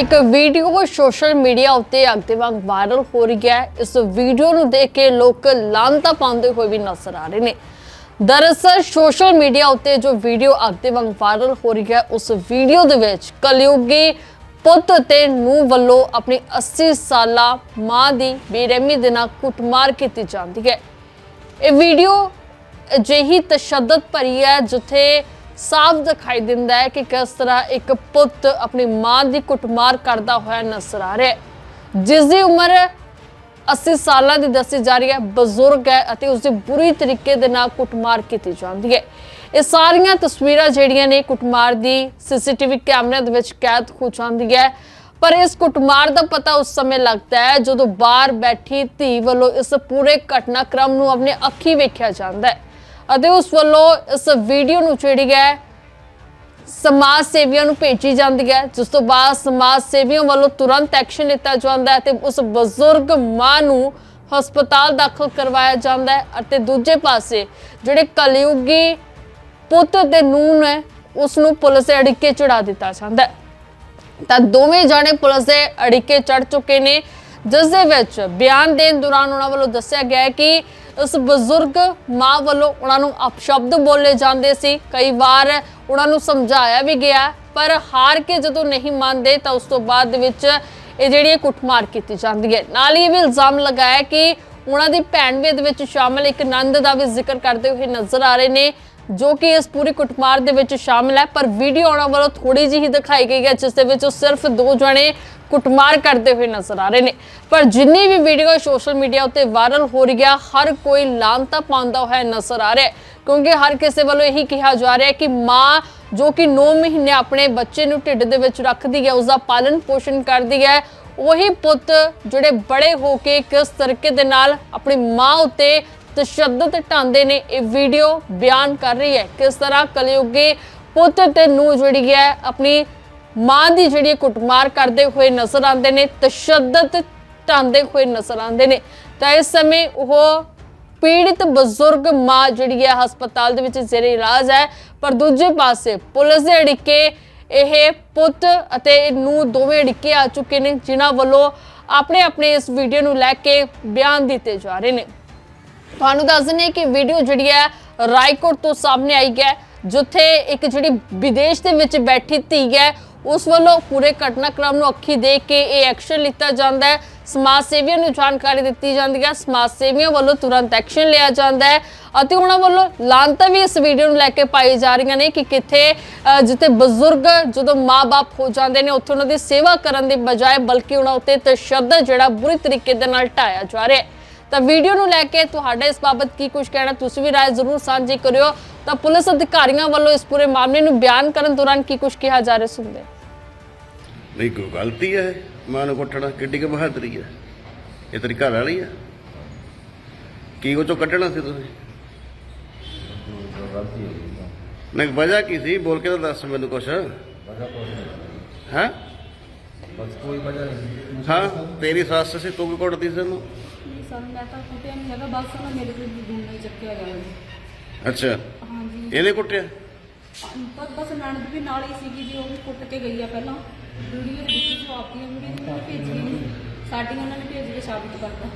ਇੱਕ video social media ਉੱਤੇ ਅੱਗ ਦੇ ਵਾਂਗ ਵਾਇਰਲ ਹੋ ਰਹੀ ਹੈ। ਇਸ ਵੀਡੀਓ ਨੂੰ ਦੇਖ ਕੇ ਲੋਕ ਲਾਂਤਾ ਪਾਉਂਦੇ ਹੋਏ ਵੀ ਨਜ਼ਰ ਆ ਰਹੇ ਨੇ। ਦਰਅਸਲ ਸੋਸ਼ਲ ਮੀਡੀਆ ਉੱਤੇ ਜੋ ਵੀਡੀਓ ਅੱਗ ਦੇ ਵਾਂਗ ਵਾਇਰਲ ਹੋ ਰਹੀ ਹੈ, ਉਸ ਵੀਡੀਓ ਦੇ ਵਿੱਚ ਕਲਯੁਗੀ ਪੁੱਤ ਤੇ ਨੂੰ ਵੱਲੋਂ ਆਪਣੀ 80 ਸਾਲਾ ਮਾਂ ਦੀ ਬੇਰਹਿਮੀ ਦੇ ਨਾਲ ਕੁੱਟਮਾਰ ਕੀਤੀ ਜਾਂਦੀ ਹੈ। ਇਹ ਵੀਡੀਓ ਅਜਿਹੀ ਤਸ਼ੱਦਦ ਭਰੀ ਹੈ ਜਿੱਥੇ ਸਾਫ਼ ਦਿਖਾਈ ਦਿੰਦਾ ਹੈ ਕਿ ਕਿਸ ਤਰ੍ਹਾਂ ਇੱਕ ਪੁੱਤ ਆਪਣੀ ਮਾਂ ਦੀ ਕੁੱਟਮਾਰ ਕਰਦਾ ਹੋਇਆ ਨਜ਼ਰ ਆ ਰਿਹਾ ਹੈ। ਜਿਸ ਦੀ ਉਮਰ 80 ਸਾਲਾਂ ਦੀ ਦੱਸੀ ਜਾ ਰਹੀ ਹੈ, ਬਜ਼ੁਰਗ ਹੈ ਅਤੇ ਉਸ ਦੀ ਬੁਰੀ ਤਰੀਕੇ ਦੇ ਨਾਲ ਕੁੱਟਮਾਰ ਕੀਤੀ ਜਾਂਦੀ ਹੈ। ਇਹ ਸਾਰੀਆਂ ਤਸਵੀਰਾਂ ਜਿਹੜੀਆਂ ਨੇ ਕੁੱਟਮਾਰ ਦੀ ਸੀਸੀਟੀਵੀ ਕੈਮਰਿਆਂ ਦੇ ਵਿੱਚ ਕੈਦ ਹੋ ਜਾਂਦੀ ਹੈ। ਪਰ ਇਸ ਕੁੱਟਮਾਰ ਦਾ ਪਤਾ ਉਸ ਸਮੇਂ ਲੱਗਦਾ ਹੈ ਜਦੋਂ ਬਾਹਰ ਬੈਠੀ ਧੀ ਵੱਲੋਂ ਇਸ ਪੂਰੇ ਘਟਨਾਕ੍ਰਮ ਨੂੰ ਆਪਣੇ ਅੱਖੀ ਵੇਖਿਆ ਜਾਂਦਾ ਹੈ। ਅਤੇ ਉਸ ਵੱਲੋਂ ਇਸ ਵੀਡੀਓ ਨੂੰ ਜਿਹੜੀ ਹੈ, ਸਮਾਜ ਸੇਵੀਆਂ ਨੂੰ ਭੇਜੀ ਜਾਂਦੀ ਹੈ, ਜਿਸ ਤੋਂ ਬਾਅਦ ਸਮਾਜ ਸੇਵੀਆਂ ਵੱਲੋਂ ਤੁਰੰਤ ਐਕਸ਼ਨ ਲਿੱਤਾ ਜਾਂਦਾ ਹੈ ਤੇ ਉਸ ਬਜ਼ੁਰਗ ਮਾਂ ਨੂੰ ਹਸਪਤਾਲ ਦਾਖਲ ਕਰਵਾਇਆ ਜਾਂਦਾ ਹੈ ਅਤੇ ਦੂਜੇ ਪਾਸੇ ਜਿਹੜੇ ਕਲਯੁਗੀ ਪੁੱਤ ਤੇ ਨੂੰਹ ਹੈ ਉਸ ਨੂੰ ਪੁਲਿਸ ਦੇ ਅੜਿੱਕੇ ਚੜਾ ਦਿੱਤਾ ਜਾਂਦਾ ਹੈ। ਤਾਂ ਦੋਵੇਂ ਜਾਣੇ ਪੁਲਿਸ ਦੇ ਅੜਿੱਕੇ ਚੜ ਚੁੱਕੇ ਨੇ, ਜਿਸ ਦੇ ਵਿੱਚ ਬਿਆਨ ਦੇਣ ਦੌਰਾਨ ਉਹਨਾਂ ਵੱਲੋਂ ਦੱਸਿਆ ਗਿਆ ਹੈ ਕਿ ਉਸ ਬਜ਼ੁਰਗ ਮਾਂ ਵੱਲੋਂ ਉਹਨਾਂ ਨੂੰ ਅਪਸ਼ਬਦ ਬੋਲੇ ਜਾਂਦੇ ਸੀ। ਕਈ ਵਾਰ ਉਹਨਾਂ ਨੂੰ ਸਮਝਾਇਆ ਵੀ ਗਿਆ, ਪਰ ਹਾਰ ਕੇ ਜਦੋਂ ਨਹੀਂ ਮੰਨਦੇ ਤਾਂ ਉਸ ਤੋਂ ਬਾਅਦ ਵਿੱਚ ਇਹ ਜਿਹੜੀ ਕੁੱਟਮਾਰ ਕੀਤੀ ਜਾਂਦੀ ਹੈ। ਨਾਲ ਹੀ ਇਹ ਵੀ ਇਲਜ਼ਾਮ ਲਗਾਇਆ ਕਿ ਉਹਨਾਂ ਦੀ ਭੈਣ ਵੀ ਇਹਦੇ ਵਿੱਚ ਸ਼ਾਮਲ ਇੱਕ ਨੰਦ ਦਾ ਵੀ ਜ਼ਿਕਰ ਕਰਦੇ ਹੋਏ ਨਜ਼ਰ ਆ ਰਹੇ ਨੇ, ਜੋ ਕਿ ਇਸ ਪੂਰੀ ਕੁੱਟਮਾਰ ਦੇ ਵਿੱਚ ਸ਼ਾਮਲ ਹੈ। ਪਰ ਵੀਡੀਓ ਉਹਨਾਂ ਵੱਲੋਂ ਥੋੜੀ ਜਿਹੀ ਦਿਖਾਈ ਗਈ ਹੈ, ਜਿਸ ਦੇ ਵਿੱਚ ਉਹ ਸਿਰਫ ਦੋ ਜਣੇ ਕੁੱਟਮਾਰ ਕਰਦੇ ਹੋਏ ਨਜ਼ਰ ਆ ਰਹੇ ਨੇ। ਪਰ ਜਿੰਨੀ ਵੀ ਵੀਡੀਓ ਸੋਸ਼ਲ ਮੀਡੀਆ ਉੱਤੇ ਵਾਇਰਲ ਹੋ ਰਹੀ ਹੈ ਹਰ ਕੋਈ ਲਾਂਤਾ ਪਾਉਂਦਾ ਹੋਇਆ ਨਜ਼ਰ ਆ ਰਿਹਾ ਹੈ। ਕਿਉਂਕਿ ਹਰ ਕਿਸੇ ਵੱਲੋਂ ਇਹੀ ਕਿਹਾ ਜਾ ਰਿਹਾ ਹੈ ਕਿ ਮਾਂ ਜੋ ਕਿ 9 ਮਹੀਨੇ ਆਪਣੇ ਬੱਚੇ ਨੂੰ ਢਿੱਡ ਦੇ ਵਿੱਚ ਰੱਖਦੀ ਹੈ ਉਸ ਦਾ ਪਾਲਣ ਪੋਸ਼ਣ ਕਰਦੀ ਹੈ, ਉਹੀ ਪੁੱਤ ਜਿਹੜੇ ਬੜੇ ਹੋ ਕੇ ਕਿਸ ਤਰੀਕੇ ਦੇ ਨਾਲ ਆਪਣੀ ਮਾਂ ਉੱਤੇ ਤਸ਼ੱਦਦ ਢਾਂਦੇ ਨੇ, ਇਹ ਵੀਡੀਓ ਬਿਆਨ ਕਰ ਰਹੀ ਹੈ। ਕਿਸ ਤਰ੍ਹਾਂ ਕਲਯੁਗੀ ਪੁੱਤ ਤੇ ਨੂੰ ਜਿਹੜੀ ਹੈ, ਆਪਣੀ ਮਾਂ ਦੀ ਜਿਹੜੀ ਹੈ ਕੁੱਟਮਾਰ ਕਰਦੇ ਹੋਏ ਨਜ਼ਰ ਆਉਂਦੇ ਨੇ, ਤਸ਼ੱਦਦ ਢਾਂਦੇ ਹੋਏ ਨਜ਼ਰ ਆਉਂਦੇ ਨੇ। ਤਾਂ ਇਸ ਸਮੇਂ ਉਹ ਪੀੜਿਤ ਬਜ਼ੁਰਗ ਮਾਂ ਜਿਹੜੀ ਹੈ ਹਸਪਤਾਲ ਦੇ ਵਿੱਚ ਜ਼ੇਰੇ ਇਲਾਜ ਹੈ। ਪਰ ਦੂਜੇ ਪਾਸੇ ਪੁਲਿਸ ਦੇ ਅੜਿੱਕੇ ਇਹ ਪੁੱਤ ਅਤੇ ਨੂੰ ਦੋਵੇਂ ਅੜਿੱਕੇ ਆ ਚੁੱਕੇ ਨੇ, ਜਿਨ੍ਹਾਂ ਵੱਲੋਂ ਆਪਣੇ ਆਪਣੇ ਇਸ ਵੀਡੀਓ ਨੂੰ ਲੈ ਕੇ ਬਿਆਨ ਦਿੱਤੇ ਜਾ ਰਹੇ ਨੇ। ਤੁਹਾਨੂੰ ਦੱਸ ਦਿੰਦੇ ਕਿ ਵੀਡੀਓ ਜਿਹੜੀ ਹੈ ਰਾਏਕੋਟ ਤੋਂ ਸਾਹਮਣੇ ਆਈ ਹੈ, ਜਿੱਥੇ ਇੱਕ ਜਿਹੜੀ ਵਿਦੇਸ਼ ਦੇ ਵਿੱਚ ਬੈਠੀ ਧੀ ਹੈ ਉਸ ਵੱਲੋਂ ਪੂਰੇ ਘਟਨਾਕ੍ਰਮ ਨੂੰ ਅੱਖੀ ਦੇਖ ਕੇ ਇਹ ਐਕਸ਼ਨ ਲਿੱਤਾ ਜਾਂਦਾ ਹੈ। ਸਮਾਜ ਸੇਵੀਆਂ ਨੂੰ ਜਾਣਕਾਰੀ ਦਿੱਤੀ ਜਾਂਦੀ ਹੈ। ਸਮਾਜ ਸੇਵੀਆਂ ਵੱਲੋਂ ਤੁਰੰਤ ਐਕਸ਼ਨ ਲਿਆ ਜਾਂਦਾ ਹੈ ਅਤੇ ਉਹਨਾਂ ਵੱਲੋਂ ਲਾਂਤਾ ਵੀ ਇਸ ਵੀਡੀਓ ਨੂੰ ਲੈ ਕੇ ਪਾਈ ਜਾ ਰਹੀਆਂ ਨੇ ਕਿ ਕਿੱਥੇ ਜਿੱਥੇ ਬਜ਼ੁਰਗ ਜਦੋਂ ਮਾਪੇ ਹੋ ਜਾਂਦੇ ਨੇ, ਉੱਥੇ ਉਹਨਾਂ ਦੀ ਸੇਵਾ ਕਰਨ ਦੀ ਬਜਾਏ ਬਲਕਿ ਉਹਨਾਂ ਉੱਤੇ ਤਸ਼ੱਦਦ ਜਿਹੜਾ ਬੁਰੀ ਤਰੀਕੇ ਦੇ ਨਾਲ ਢਾਇਆ ਜਾ ਰਿਹਾ ਹੈ। ਤਾਂ ਵੀਡੀਓ ਨੂੰ ਲੈ ਕੇ ਤੁਹਾਡਾ ਇਸ ਬਾਬਤ ਕੀ ਕੁਝ ਕਹਿਣਾ ਤੁਸੀਂ ਵੀ ਰਾਏ ਜ਼ਰੂਰ ਸਾਂਝੀ ਕਰਿਓ। ਤਾਂ ਪੁਲਿਸ ਅਧਿਕਾਰੀਆਂ ਵੱਲੋਂ ਇਸ ਪੂਰੇ ਮਾਮਲੇ ਨੂੰ ਬਿਆਨ ਕਰਨ ਦੌਰਾਨ ਕੀ ਕੁਝ ਕਿਹਾ ਜਾ ਰਿਹਾ ਸੁਣਦੇ। ਨਹੀਂ ਕੋਈ ਗਲਤੀ ਹੈ ਮਾਂ ਨੂੰ ਕੁੱਟਣਾ ਕਿੱਡੀ ਕੁ ਬਹਾਦਰੀ ਹੈ? ਇਹ ਤੇਰੀ ਘਰ ਵਾਲੀ ਹੈ? ਕੀ ਉਹ ਚੋਂ ਕੱਢਣਾ ਸੀ ਤੁਸੀਂ? ਨਹੀਂ ਵਜ੍ਹਾ ਕੀ ਸੀ? ਬੋਲ ਕੇ ਤਾਂ ਦੱਸ ਮੈਨੂੰ ਕੁਛ। ਵਜ੍ਹਾ ਕੋਈ ਨਹੀਂ ਹੈ। ਬਸ ਕੋਈ ਵਜ੍ਹਾ ਨਹੀਂ ਹਾਂ ਤੇਰੀ ਸੱਸ ਸੀ ਤੂੰ ਵੀ ਕੁੱਟਦੀ ਸੀ ਉਹਨੂੰ? ਸਰ ਮੈਂ ਤਾਂ ਕੁੱਟਿਆ ਨਹੀਂ ਹੈਗਾ ਬਸ ਨਾ ਮੇਰੇ ਤੇ ਗੁੰਡਾ ਹੀ ਚੱਕਿਆ ਗਿਆ ਜੀ ਅੱਛਾ। ਹਾਂਜੀ। ਇਹਨੇ ਕੁੱਟਿਆ? ਪਰ ਬਸ ਨਣਦ ਵੀ ਨਾਲ ਹੀ ਸੀਗੀ ਜੀ ਉਹ ਵੀ ਕੁੱਟ ਕੇ ਗਈ ਆ ਪਹਿਲਾਂ। ਵੀਡੀਓ ਦੇ ਵਿੱਚ ਜੋ ਆਪਦੀਆਂ ਵੀਡੀਓ ਨੇ ਭੇਜੀ ਨਹੀਂ ਸਾਡੀਆਂ ਉਹਨਾਂ ਨੇ ਭੇਜ ਕੇ ਸਾਬਿਤ ਕਰਤਾ।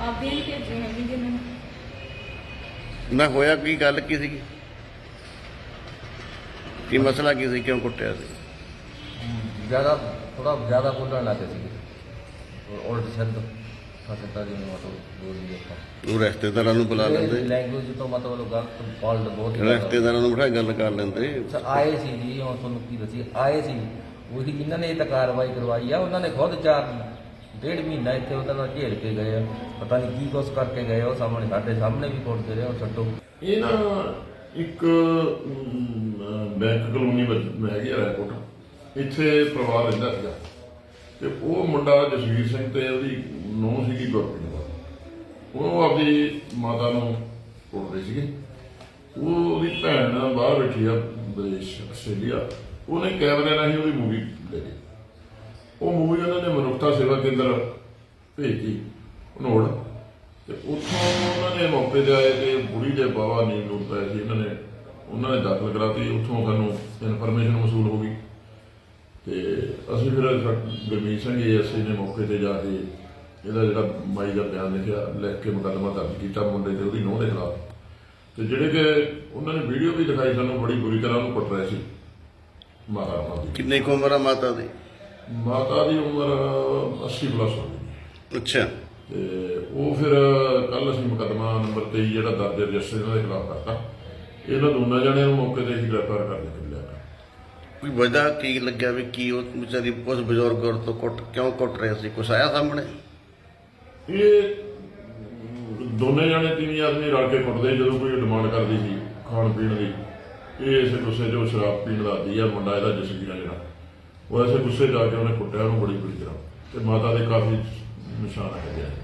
ਆਪਦੀਆਂ ਨਹੀਂ ਭੇਜੀਆਂ ਹੈਗੀਆਂ ਜੀ ਮੈਨੂੰ ਨਾ। ਹੋਇਆ ਕੀ ਗੱਲ ਕੀ ਸੀਗੀ? ਕੀ ਮਸਲਾ ਕੀ ਸੀ? ਕਿਉਂ ਕੁੱਟਿਆ ਸੀ? ਜ਼ਿਆਦਾ ਥੋੜਾ ਜ਼ਿਆਦਾ ਬੋਲਣ ਲੱਗੇ ਸੀ ਉਲਟ ਸ਼ਬਦ ਬੋਲੀ ਆਪਾਂ ਉਹ ਰਿਸ਼ਤੇਦਾਰਾਂ ਨੂੰ ਬੁਲਾ ਲੈਂਦੇ। ਲੈਂਗੁਏਜ ਤੋਂ ਮਤਲਬ ਗਲਤ ਫਾਲਟ ਬਹੁਤ ਰਿਸ਼ਤੇਦਾਰਾਂ ਨੂੰ ਬਿਠਾ ਕੇ ਗੱਲ ਕਰ ਲੈਂਦੇ। ਸਰ, ਆਏ ਸੀ ਜੀ ਹੁਣ ਤੁਹਾਨੂੰ ਕੀ ਦੱਸੀ ਆਏ ਸੀ। ਉਹੀ ਜਿਨ੍ਹਾਂ ਨੇ ਇਹ ਤਾਂ ਕਾਰਵਾਈ ਕਰਵਾਈ ਆ ਉਹਨਾਂ ਨੇ ਖੁਦ ਚਾਰ ਡੇਢ ਮਹੀਨਾ ਇੱਥੇ ਉਹਨਾਂ ਨਾਲ ਘੇਰ ਕੇ ਗਏ ਆ। ਪਤਾ ਨਹੀਂ ਕੀ ਕੁਛ ਕਰਕੇ ਗਏ ਆ, ਉਹ ਸਾਹਮਣੇ ਸਾਡੇ ਸਾਹਮਣੇ ਵੀ ਕੁੱਟਦੇ ਰਹੇ ਉਹ ਛੱਡੋ। ਇਹ ਨਾ ਇੱਕ ਬੈਂਕ ਕਲੋਨੀ ਵਿੱਚ ਹੈਗੀ ਆ ਰੈਕੋਟ। ਇੱਥੇ ਪਰਿਵਾਰ ਰਹਿੰਦਾ ਸੀਗਾ। ਤੇ ਉਹ ਮੁੰਡਾ ਜਸਵੀਰ ਸਿੰਘ ਤੇ ਉਹਦੀ ਨੂੰਹ ਸੀਗੀ ਗੁਰਪ੍ਰੀਤ ਕੌਰ। ਉਹ ਆਪਦੀ ਮਾਤਾ ਨੂੰ ਕੁੱਟਦੇ ਸੀਗੇ। ਉਹਦੀ ਭੈਣ ਬਾਹਰ ਬੈਠੀ ਆ ਵਿਦੇਸ਼, ਆਸਟ੍ਰੇਲੀਆ। ਉਹਨੇ ਕੈਮਰੇ ਨਾਲ ਹੀ ਉਹਦੀ ਮੂਵੀ ਲੈ ਲਈ ਉਹ ਮੂਵੀ ਉਹਨਾਂ ਨੇ ਮਨੁੱਖਤਾ ਸੇਵਾ ਕੇਂਦਰ ਭੇਜੀ ਉਹਨੋੜ ਤੇ ਉੱਥੋਂ ਉਹਨਾਂ ਨੇ ਮੌਕੇ ਤੇ ਆਏ ਤੇ ਬੁੜੀ ਦੇ ਬਾਵਾ ਨੀਂਦ ਨੂੰ ਪਏ ਸੀ। ਇਹਨਾਂ ਨੇ, ਉਹਨਾਂ ਨੇ ਦਾਖਲ ਕਰਾਤੀ। ਉੱਥੋਂ ਸਾਨੂੰ ਇਨਫੋਰਮੇਸ਼ਨ ਮਸੂਲ ਹੋ ਗਈ। ਤੇ ਅਸੀਂ ਫਿਰ ਗੁਰਮੀਤ ਸਿੰਘ ਏਐਸਆਈ ਨੇ ਮੌਕੇ ਤੇ ਜਾ ਕੇ ਇਹਦਾ ਜਿਹੜਾ ਮਾਈ ਦਾ ਬਿਆਨ ਲਿਖਿਆ ਲਿਖ ਕੇ ਮੁਕੱਦਮਾ ਦਰਜ ਕੀਤਾ ਮੁੰਡੇ ਤੇ ਉਹਦੀ ਨੂੰਹ ਦੇ ਖਿਲਾਫ। ਤੇ ਜਿਹੜੇ ਕਿ ਉਹਨਾਂ ਨੇ ਵੀਡੀਓ ਵੀ ਦਿਖਾਈ ਸਾਨੂੰ ਬੜੀ ਬੁਰੀ ਤਰ੍ਹਾਂ ਉਹਨੂੰ ਕੁੱਟ ਰਹੇ ਸੀ। ਮਾਤਾ ਉਹਨਾਂ ਦੀ। ਕਿੰਨੇ ਕੁ ਉਮਰ ਆ ਮਾਤਾ ਦੀ? ਮਾਤਾ ਦੀ ਉਮਰ 80 ਪਲੱਸ ਹੋ ਗਈ। ਅੱਛਾ। ਤੇ ਉਹ ਫਿਰ ਕੱਲ ਅਸੀਂ ਮੁਕੱਦਮਾ ਨੰਬਰ 23 ਜਿਹੜਾ ਦਰਜ ਰਜਿਸਟਰ ਇਹਨਾਂ ਦੇ ਖਿਲਾਫ ਕਰਤਾ। ਇਹਨਾਂ ਦੋਨਾਂ ਜਣਿਆਂ ਨੂੰ ਮੌਕੇ ਤੇ ਹੀ ਗ੍ਰਿਫਤਾਰ ਕਰ ਲਿਆ ਗਿਆ। ਕੋਈ ਵਜ੍ਹਾ ਕੀ ਲੱਗਿਆ ਵੀ ਕੀ ਉਹ ਵਿਚਾਰੀ ਉਸ ਬਜ਼ੁਰਗ ਔਰਤ ਤੋਂ ਕੁੱਟ ਕਿਉਂ ਕੁੱਟ ਰਹੇ ਸੀ? ਕੁਛ ਆਇਆ ਸਾਹਮਣੇ? ਇਹ ਦੋਨੇ ਜਾਣੇ ਤਿੰਨ ਆਦਮੀ ਰਲ ਕੇ ਕੁੱਟਦੇ ਜਦੋਂ ਕੋਈ ਡਿਮਾਂਡ ਕਰਦੀ ਸੀ ਖਾਣ ਪੀਣ ਦੀ। ਇਹ ਇਸੇ ਗੁੱਸੇ 'ਚ ਉਹ ਸ਼ਰਾਬ ਪੀਣ ਦਾ ਆਦੀ ਆ, ਮੁੰਡਾ ਇਹਦਾ ਜਸਵੀਰ ਆ ਜਿਹੜਾ। ਉਹ ਐਸੇ ਗੁੱਸੇ 'ਚ ਆ ਕੇ ਉਹਨੇ ਕੁੱਟਿਆ, ਉਹਨੂੰ ਬੜੀ ਬੁਰੀ ਤਰ੍ਹਾਂ। ਤੇ ਮਾਤਾ ਦੇ ਕਾਫੀ ਨਿਸ਼ਾਨ ਹੈਗੇ ਆ।